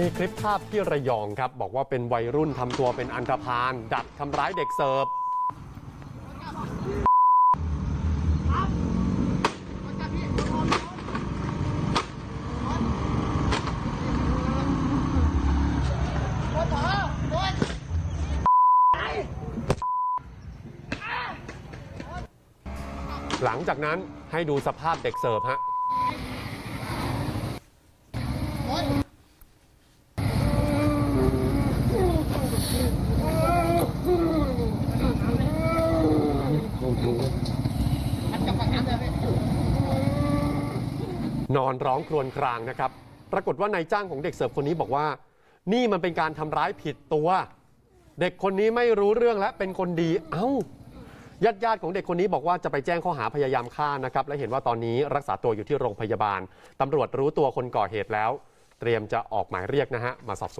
มีคลิปภาพที่ระยองครับ บอกว่าเป็นวัยรุ่นทำตัวเป็นอันธพาลดักทำร้ายเด็กเสิร์ฟหลังจากนั้นให้ดูสภาพเด็กเสิร์ฟฮะ นอนร้องครวญครางนะครับ ปรากฏว่านายจ้างของเด็กเสิร์ฟคนนี้บอกว่า นี่มันเป็นการทำร้ายผิดตัว เด็กคนนี้ไม่รู้เรื่องและเป็นคนดี เอ้าญาติญาติๆของเด็กคนนี้บอกว่าจะไปแจ้งข้อหาพยายามฆ่านะครับ และเห็นว่าตอนนี้รักษาตัวอยู่ที่โรงพยาบาลตำรวจรู้ตัวคนก่อเหตุแล้ว เตรียมจะออกหมายเรียกนะฮะมาสอบสวน